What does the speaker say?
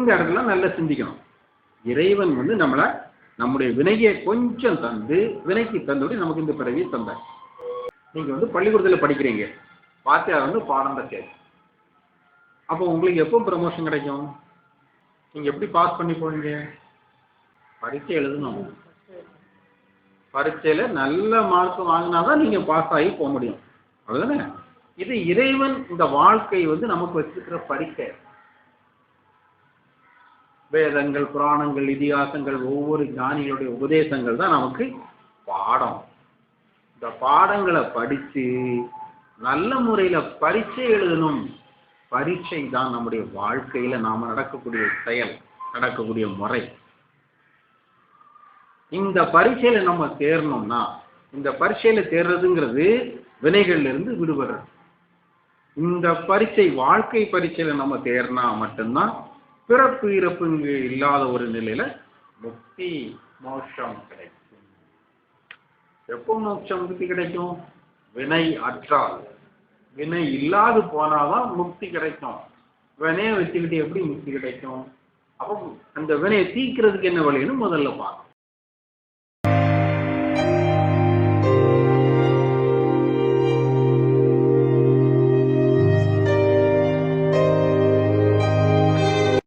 இந்த இடத்துல நல்லா சிந்திக்கணும். இறைவன் வந்து நம்மளை நம்முடைய வினையை கொஞ்சம் தந்து வினைக்கு தந்தோடி நமக்கு இந்த பிறவியை தந்தார். நீங்க வந்து பள்ளிக்கூடத்தில் படிக்கிறீங்க. வாத்தியார் வந்து பாடம் தான் அப்போ உங்களுக்கு எப்போ ப்ரமோஷன் கிடைக்கும்? நீங்க எப்படி பாஸ் பண்ணி போவீங்க பரீட்சை எழுதணும். பரீட்சையில் நல்ல மார்க் வாங்கினா தான் நீங்க பாஸ் ஆகி போக முடியும். அவ்வளவுதானே? இது இறைவன் இந்த வாழ்க்கை வந்து நமக்கு வச்சிருக்கிற பரீட்சை. வேதங்கள் புராணங்கள் இதிகாசங்கள் ஒவ்வொரு ஞானிகளுடைய உபதேசங்கள் தான் நமக்கு பாடம். இந்த பாடங்களை படிச்சு நல்ல முறையில பரீட்சை எழுதணும். பரீட்சை தான் நம்முடைய வாழ்க்கையில நாம நடக்கக்கூடிய செயல் நடக்கக்கூடிய முறை. இந்த பரீட்சையில் நம்ம தேரணும்னா இந்த பரீட்சையில் தேர்றதுங்கிறது வினைகள்லேருந்து விடுபடுறது. இந்த பரீட்சை வாழ்க்கை பரீட்சையில் நம்ம தேர்னா மட்டும்தான் பிறப்பு இறப்பு இங்கு இல்லாத ஒரு நிலையில முக்தி மோட்சம் கிடைக்கும். எப்போ மோட்சம் முக்தி கிடைக்கும்? வினை அற்றால். வினை இல்லாது போனாதான் முக்தி கிடைக்கும். வினையை வச்சுக்கிட்டு எப்படி முக்தி கிடைக்கும்? அப்போ அந்த வினையை தீக்கிறதுக்கு என்ன வழின்னு முதல்ல பார்க்கணும்.